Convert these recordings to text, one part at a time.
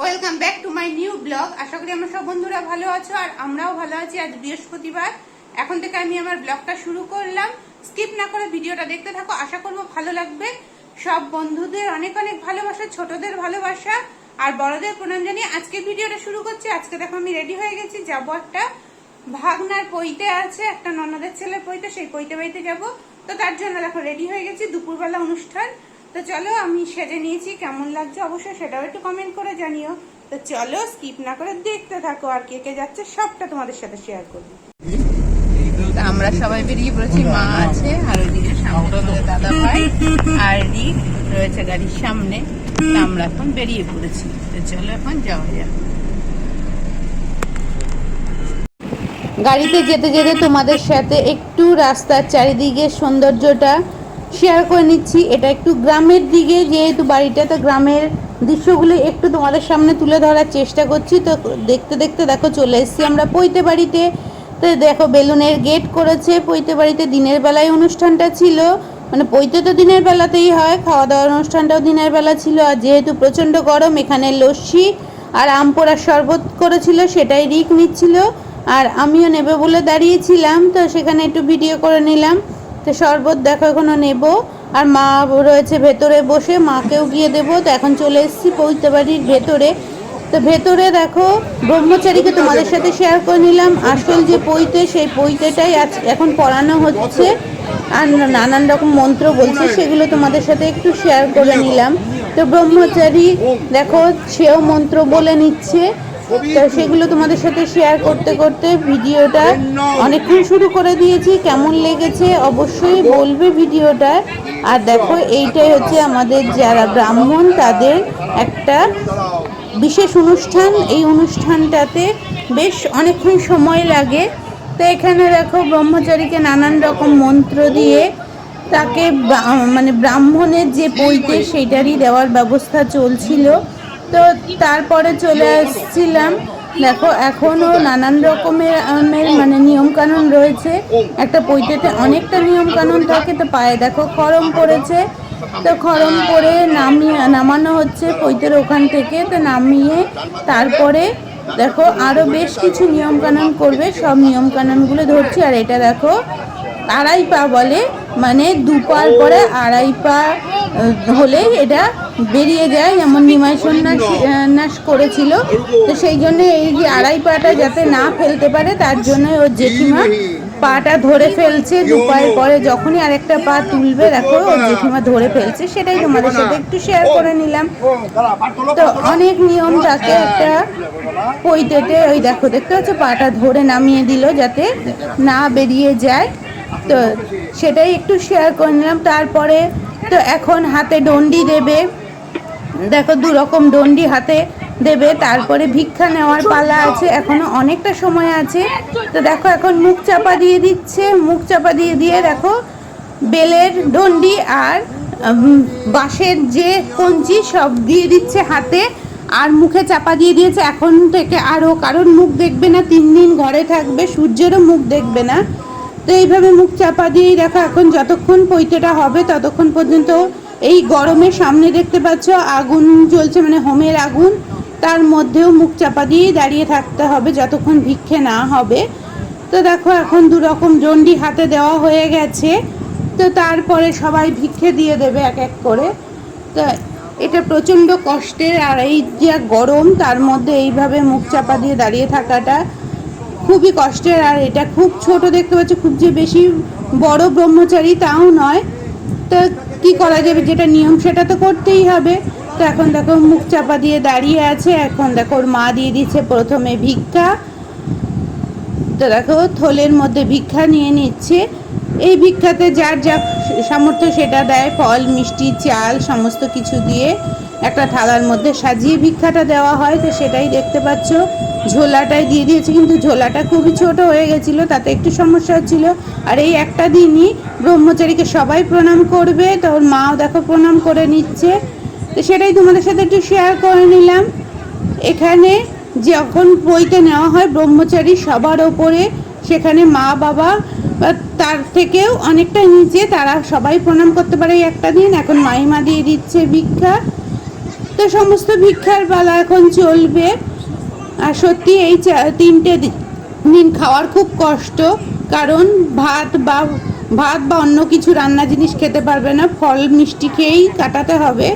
Welcome back to my new blog আশা করি আমার সব বন্ধুরা ভালো আছো আর আমরাও ভালো আছি আজ বৃহস্পতিবার। এখন থেকে আমি আমার ব্লগটা শুরু করলাম। স্কিপ না করে ভিডিওটা দেখতে থাকো, আশা করব ভালো লাগবে। সব বন্ধুদের অনেক অনেক ভালোবাসা, ছোটদের ভালোবাসা আর বড়দের প্রণাম জানিয়ে আজকে ভিডিওটা শুরু করছি। আজকে দেখো আমি রেডি হয়ে গেছি, যাব একটা ভাগনার পইতে আছে, একটা ননদের ছেলের পইতে, সেই পইতে বাড়িতে যাব। তো তার জন্য দেখো রেডি হয়ে গেছি, দুপুরবেলা অনুষ্ঠান। তো চলো আমি সেজে নিয়েছি কেমন লাগছে অবশ্যই সেটাও একটু কমেন্ট করে জানিও। তো চলো স্কিপ না করে দেখতে থাকো আর কে কে যাচ্ছে সবটা তোমাদের সাথে শেয়ার করব। আমরা সবাই বেরিয়ে পড়েছি মা আছে আর ওইদিকে সামনে দাদা ভাই আর রিক রয়েছে গাড়ির সামনে। আমরা এখন বেরিয়ে পড়েছি। তো চলো এখন যাওয়া যাক। গাড়িতে যেতে যেতে তোমাদের সাথে একটু রাস্তার চারিদিকে সৌন্দর্যটা শেয়ার করে নিচ্ছি। এটা একটু গ্রামের দিকে, যেহেতু বাড়িটা, তো গ্রামের দৃশ্যগুলো একটু তোমাদের সামনে তুলে ধরার চেষ্টা করছি। তো দেখতে দেখতে দেখো, চলে এসেছি আমরা পৈতে বাড়িতে। তো দেখো, বেলুনের গেট করেছে। পৈতে বাড়িতে দিনের বেলায় অনুষ্ঠানটা ছিল। মানে পৈতে তো দিনের বেলাতেই হয় খাওয়া দাওয়ার অনুষ্ঠানটাও দিনের বেলা ছিল। আর যেহেতু প্রচণ্ড গরম, এখানে লস্যি আর আম পোড়ার শরবত করেছিল, সেটাই রিক নিচ্ছিল। আর আমিও নেবে বলে দাঁড়িয়েছিলাম। তো সেখানে একটু ভিডিও করে নিলাম। তো শরবত দেখো এখনও নেব। আর মা রয়েছে ভেতরে বসে, মাকেও গিয়ে দেবো। তো এখন চলে এসেছি পৈতে বাড়ির ভেতরে। তো ভেতরে দেখো, ব্রহ্মচারীকে তোমাদের সাথে শেয়ার করে নিলাম। আসল যে পৈতে, সেই পৈতেটাই এখন পড়ানো হচ্ছে। আর নানান রকম মন্ত্র বলছে, সেগুলো তোমাদের সাথে একটু শেয়ার করে নিলাম। তো ব্রহ্মচারী, দেখো, সেও মন্ত্র বলে নিচ্ছে। তো সেগুলো তোমাদের সাথে শেয়ার করতে করতে ভিডিওটা অনেকক্ষণ শুরু করে দিয়েছি, কেমন লেগেছে অবশ্যই বলবে ভিডিওটা। আর দেখো, এইটাই হচ্ছে আমাদের যারা ব্রাহ্মণ, তাদের একটা বিশেষ অনুষ্ঠান। এই অনুষ্ঠানটাতে বেশ অনেকক্ষণ সময় লাগে। তো এখানে দেখো, ব্রহ্মচারীকে নানান রকম মন্ত্র দিয়ে তাকে মানে ব্রাহ্মণের যে বইতে সেইটারই দেওয়ার ব্যবস্থা চলছিল। তো তারপরে চলে আসছিলাম। দেখো এখনও নানান রকমের মানে নিয়মকানুন রয়েছে। একটা পৈতেতে অনেকটা নিয়মকানুন থাকে, তো পায়ে দেখো খরম পড়েছে। তো খরম করে নামিয়ে, নামানো হচ্ছে পৈতের ওখান থেকে। তো নামিয়ে তারপরে দেখো আরও বেশ কিছু নিয়মকানুন করবে। সব নিয়মকানুনগুলো ধরছি, আর এটা দেখো আড়াই পা বলে মানে দু পার পরে আড়াই পা আহ, হলে এটা বেরিয়ে যায় যেমন নিমাই সন্ন্যাস নাশ করেছিল। তো সেই জন্য এই যে আড়াই পাটা যাতে না ফেলতে পারে তার জন্য ওর জেঠিমা পাটা ধরে ফেলছে দু পায়ের পরে। যখনই আরেকটা পা তুলবে দেখো ওর জেঠিমা ধরে ফেলছে। সেটাই তোমাদের সাথে একটু শেয়ার করে নিলাম। তো অনেক নিয়ম থাকে একটা পৈতেতে ওই দেখো দেখতে পাচ্ছ? পাটা ধরে নামিয়ে দিল যাতে না বেরিয়ে যায়। তো সেটাই একটু শেয়ার করে নিলাম। তারপরে তো এখন হাতে ডন্ডি দেবে। দেখো দু রকম ডন্ডি হাতে দেবে। তারপরে ভিক্ষা নেওয়ার পালা আছে। এখনও অনেকটা সময় আছে। তো দেখো এখন মুখ চাপা দিয়ে দিচ্ছে। মুখ চাপা দিয়ে দিয়ে দেখো বেলের ডন্ডি আর বাঁশের যে কঞ্চি সব দিয়ে দিচ্ছে হাতে আর মুখে চাপা দিয়ে দিয়েছে। এখন থেকে আরও কারণ মুখ দেখবে না। তিন দিন ঘরে থাকবে। সূর্যেরও মুখ দেখবে না। তো এইভাবে মুখ চাপা দিয়েই দেখো, এখন যতক্ষণ পৈতেটা হবে ততক্ষণ পর্যন্ত এই গরমের সামনে দেখতে পাচ্ছ, আগুন জ্বলছে মানে হোমের আগুন। তার মধ্যেও মুখ চাপা দিয়েই দাঁড়িয়ে থাকতে হবে যতক্ষণ ভিক্ষে না হবে। তো দেখো, এখন দু রকম জন্ডি হাতে দেওয়া হয়ে গেছে। তো তারপরে সবাই ভিক্ষে দিয়ে দেবে এক এক করে। তো এটা প্রচণ্ড কষ্টের আর এই যে গরম, তার মধ্যে এইভাবে মুখ চাপা দিয়ে দাঁড়িয়ে থাকাটা খুবই কষ্টের, আর এটা খুব ছোট দেখতে পাচ্ছ, খুব যে বেশি বড় ব্রহ্মচারী তাও নয়। তো কি করা যাবে, যেটা নিয়ম সেটা তো করতেই হবে। তো এখন দেখো, মুখ চাপা দিয়ে দাঁড়িয়ে আছে, এখন দেখো, ওর মা দিয়ে দিচ্ছে প্রথমে ভিক্ষা। তো দেখো, থলের মধ্যে ভিক্ষা নিয়ে নিচ্ছে। এই ভিক্ষাতে যার যা সামর্থ্য সেটা দেয়, ফল, মিষ্টি, চাল, সমস্ত কিছু দিয়ে। একটা থালার মধ্যে সাজিয়ে ভিক্ষাটা দেওয়া হয়, তো সেটাই দেখতে পাচ্ছ। ঝোলাটাই দিয়ে দিয়েছে, কিন্তু ঝোলাটা খুবই ছোট হয়ে গেছিল, তাতে একটু সমস্যা হচ্ছিল। আর এই একটা দিনই ব্রহ্মচারীকে সবাই প্রণাম করবে, তো ওর মাও দেখো প্রণাম করে নিচ্ছে। তো সেটাই তোমাদের সাথে একটু শেয়ার করে নিলাম। এখানে যখন বইতে নেওয়া হয় ব্রহ্মচারী সবার ওপরে, সেখানে মা, বাবা তার থেকেও অনেকটা নিচে, তারা সবাই প্রণাম করতে পারে একটা দিন। এখন মাইমা দিয়ে দিচ্ছে ভিক্ষা। তো সমস্ত ভিক্ষার বেলা এখন চলবে। আর সত্যি এই তিনটে দিন খাওয়ার খুব কষ্ট। কারণ ভাত বা ভাত বা অন্য কিছু রান্না জিনিস খেতে পারবে না। ফল, মিষ্টি খেয়েই কাটাতে হবে।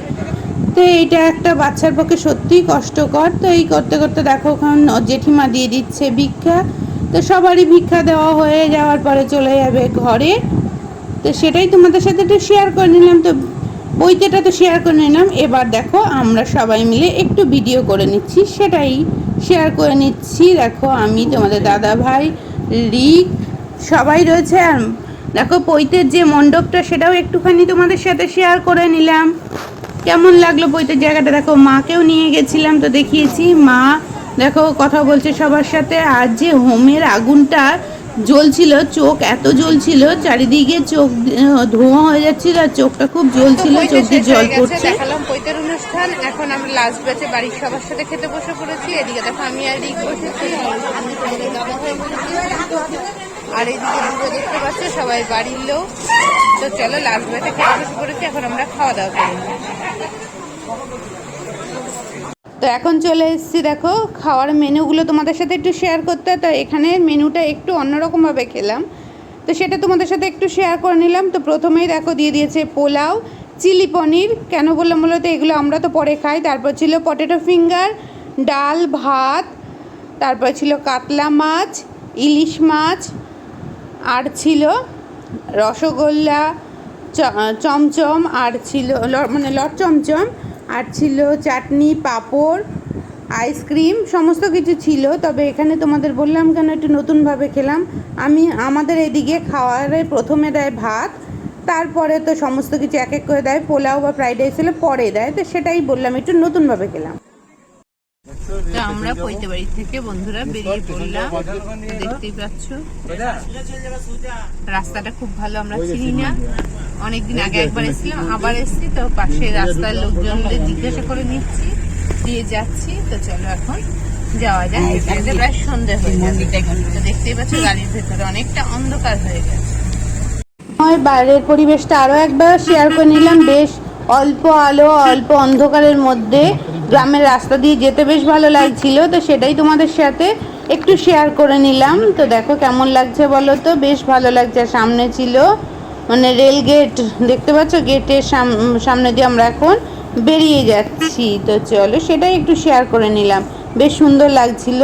তো এইটা একটা বাচ্চার পক্ষে সত্যিই কষ্টকর। তো এই করতে করতে দেখো ওখানে জেঠিমা দিয়ে দিচ্ছে ভিক্ষা। তো সবারই ভিক্ষা দেওয়া হয়ে যাওয়ার পরে চলে যাবে ঘরে। তো সেটাই তোমাদের সাথে একটু শেয়ার করে নিলাম। তো বইতেটা তো শেয়ার করে নিলাম। এবার দেখো, আমরা সবাই মিলে একটু ভিডিও করে নিচ্ছি। সেটাই শেয়ার করে নিচ্ছি। দেখো, আমি তোমাদের দাদা ভাই রিক সবাই রয়েছে। আর দেখো, পৈতের যে মণ্ডপটা, সেটাও একটুখানি তোমাদের সাথে শেয়ার করে নিলাম। কেমন লাগল বইতের জায়গাটা? দেখো, মাকেও নিয়ে গেছিলাম, তো দেখিয়েছি। মা, দেখো, কথা বলছে সবার সাথে। আর যে হোমের আগুনটা জ্বলছিল চোখ এত জ্বলছিল চারিদিকে চোখ ধোঁয়া হয়ে যাচ্ছিল আর চোখটা খুব জ্বলছিল চোখ দিয়ে জল পড়ছে। দেখালাম পৈতের অনুষ্ঠান এখন আমরা লাস্ট ব্যাচে বাড়ির সবার সাথে খেতে বসে পড়েছি এদিকে দেখো আমি আর রিক বসেছি আমি তোমাদের দাদা ভাই আর এইদিকে দুটো দেখতে পাচ্ছ সবাই বাড়ির লোক। তো চলো লাস্ট ব্যাচে খেতে বসে পড়েছি এখন আমরা খাওয়া দাওয়া করি। তো এখন চলে এসেছি, দেখো, খাওয়ার মেনুগুলো তোমাদের সাথে একটু শেয়ার করতে। তো এখানে মেনুটা একটু অন্যরকমভাবে খেলাম। তো সেটা তোমাদের সাথে একটু শেয়ার করে নিলাম। তো প্রথমেই দেখো, দিয়ে দিয়েছে পোলাও, চিলি পনির। কেন বললাম বলতো এগুলো আমরা তো পরে খাই। তারপর ছিল পটেটো ফিঙ্গার ডাল, ভাত। তারপর ছিল কাতলা মাছ, ইলিশ মাছ। আর ছিল রসগোল্লা চমচম। আর ছিল মানে লট চমচম। আর ছিল চাটনি, পাঁপড়, আইসক্রিম, সমস্ত কিছু ছিল। তবে এখানে তোমাদের বললাম কেন একটু নতুনভাবে খেলাম। আমি আমাদের এদিকে খাওয়ারে প্রথমে দেয় ভাত, তারপরে তো সমস্ত কিছু এক এক করে দেয়, পোলাও বা ফ্রাইড রাইস হলে পরে দেয়। তো সেটাই বললাম, একটু নতুনভাবে খেলাম। তো আমরা পৈতে বাড়ি থেকে বন্ধুরা বেরিয়ে পড়লাম। দেখতেই পাচ্ছ। রাস্তাটা খুব ভালো, আমরা চিনি না। অনেকদিন আগে একবার এসেছিলাম, আবার এসেছি, তো পাশে রাস্তার লোকজনদের জিজ্ঞাসা করে নিচ্ছি, দিয়ে যাচ্ছি। তো চলো এখন যাওয়া যায় এতে প্রায় সন্ধে হয়ে যাবে তো দেখতেই পাচ্ছ, গাড়ির ভেতরে অনেকটা অন্ধকার হয়ে গেছে। বাইরের পরিবেশটা আরও একবার শেয়ার করে নিলাম। বেশ অল্প আলো, অল্প অন্ধকারের মধ্যে গ্রামের রাস্তা দিয়ে যেতে বেশ ভালো লাগছিল, তো সেটাই তোমাদের সাথে একটু শেয়ার করে নিলাম। তো দেখো কেমন লাগছে বলো তো? বেশ ভালো লাগছে, সামনে ছিল মানে রেল গেট দেখতে পাচ্ছ? গেটের সামনে দিয়ে আমরা এখন বেরিয়ে যাচ্ছি। তো চলো সেটাই একটু শেয়ার করে নিলাম। বেশ সুন্দর লাগছিল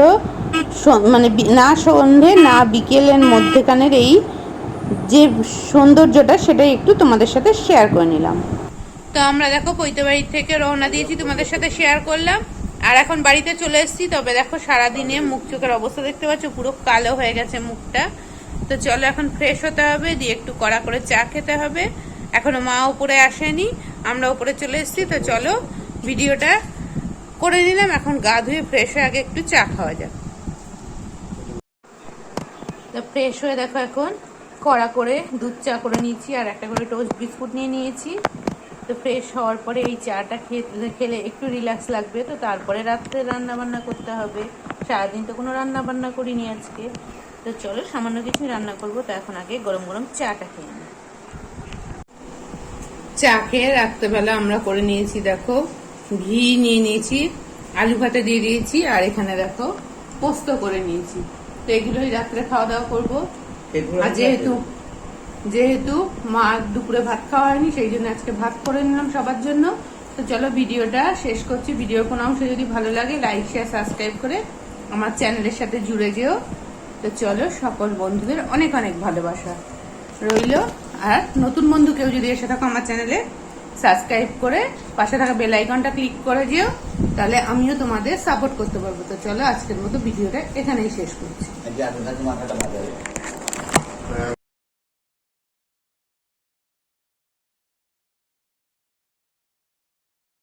মানে না সন্ধে, না বিকেলের মধ্যেখানের এই যে সৌন্দর্যটা, সেটাই একটু তোমাদের সাথে শেয়ার করে নিলাম। তো আমরা দেখো পৈতে বাড়ি থেকে রওনা দিয়েছি, তোমাদের সাথে শেয়ার করলাম। আর এখন বাড়িতে চলে এসেছি, তবে দেখো সারাদিনে মুখ চোখের অবস্থা দেখতে পাচ্ছ, পুরো কালো হয়ে গেছে মুখটা। তো চলো এখন ফ্রেশ হতে হবে, দিয়ে একটু কড়া করে চা খেতে হবে। এখনও মা উপরে আসেনি, আমরা উপরে চলে এসেছি, তো চলো ভিডিওটা করে নিলাম। এখন গা ধুয়ে ফ্রেশ হয়ে আগে একটু চা খাওয়া যাক। তো ফ্রেশ হয়ে দেখো এখন কড়া করে দুধ চা করে নিয়েছি, আর একটা করে টোস্ট বিস্কুট নিয়ে নিয়েছি। তো ফ্রেশ হওয়ার পরে এই চাটা খেয়ে খেলে একটু রিল্যাক্স লাগবে। তো তারপরে রাত্রে রান্না বান্না করতে হবে। সারাদিন তো কোনো রান্না বান্না করিনি আজকে। তো চলো সামান্য কিছু রান্না করব। তো এখন আগে গরম গরম চাটা খেয়ে নিই। চা খেয়ে রাত্রেবেলা আমরা করে নিয়েছি দেখো ঘি নিয়ে নিয়েছি আলু ভাতে দিয়ে দিয়েছি আর এখানে দেখো পোস্ত করে নিয়েছি। তো এগুলোই রাত্রে খাওয়া দাওয়া করব। আর যেহেতু যেহেতু মা দুপুরে ভাত খাওয়া হয়নি সেই জন্য আজকে ভাত করে নিলাম সবার জন্য। তো চলো ভিডিওটা শেষ করছি। ভিডিওর কোনো অংশ যদি ভালো লাগে লাইক শেয়ার সাবস্ক্রাইব করে আমার চ্যানেলের সাথে জুড়ে যেও। তো চলো সকল বন্ধুদের অনেক অনেক ভালোবাসা রইল। আর নতুন বন্ধু কেউ যদি এসে থাকো আমার চ্যানেলে সাবস্ক্রাইব করে পাশে থাকা বেল আইকনটা ক্লিক করে যেও। তাহলে আমিও তোমাদের সাপোর্ট করতে পারব। তো চলো আজকের মতো ভিডিওটা এখানেই শেষ করছি।